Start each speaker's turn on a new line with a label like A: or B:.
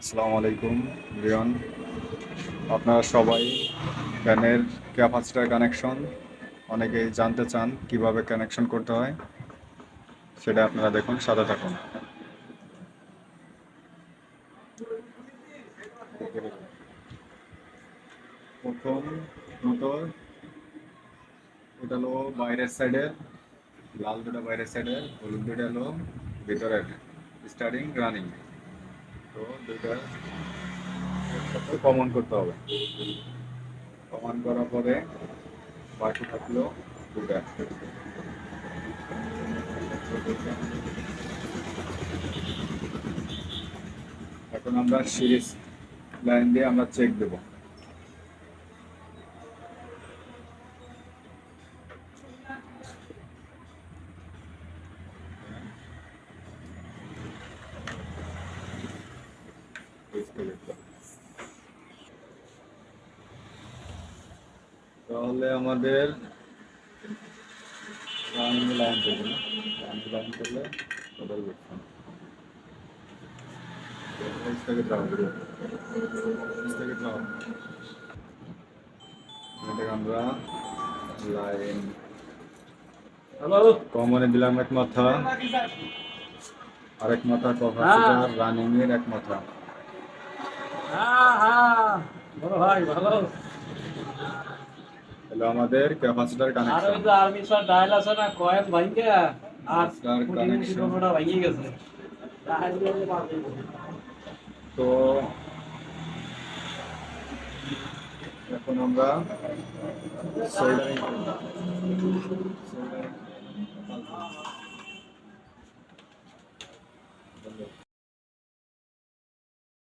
A: আসসালামু আলাইকুম রিয়ন আপনারা সবাই ফ্যানের ক্যাপাসিটার কানেকশন অনেকেই জানতে চান কীভাবে কানেকশন করতে হয়, সেটা আপনারা দেখুন সাদা থাকুন। প্রথম মোটর এটা হলো বাইরের সাইডের লাল দুটো বাইরের সাইডের হলুদ দুটা হলো ভিতরের স্টার্টিং রানিং কমন করতে হবে। কমন করার পরে বাকি থাকল দুটা। এখন আমরা সিরিজ লাইন দিয়ে আমরা চেক দেব। তাহলে আমাদের রানিং লাইন করবে না। রানিং লাইন করলে ওদের বুঝতাম থেকে দাও থেকে দাও এটাকে আমরা লাইন
B: হ্যালো
A: কমনে দিলাম এক মাথা আরেক মাথা কভার রানিং এর এক মাথা
B: হ্যাঁ হ্যাঁ বড় ভাই ভালো
A: হলো আমাদের ক্যাপাসিটার
B: আর
A: কানেকশন
B: ওই যে আর্মি স্যার ডায়াল আছে না কয়েল ভাঙ্গে আর
A: Sir, connection.
B: কোনোটা ভাঙ্গে গেছে ডায়াল দিয়ে বাদ দিয়ে দিবো।
A: তো এখন আমরা সোল্ডারিং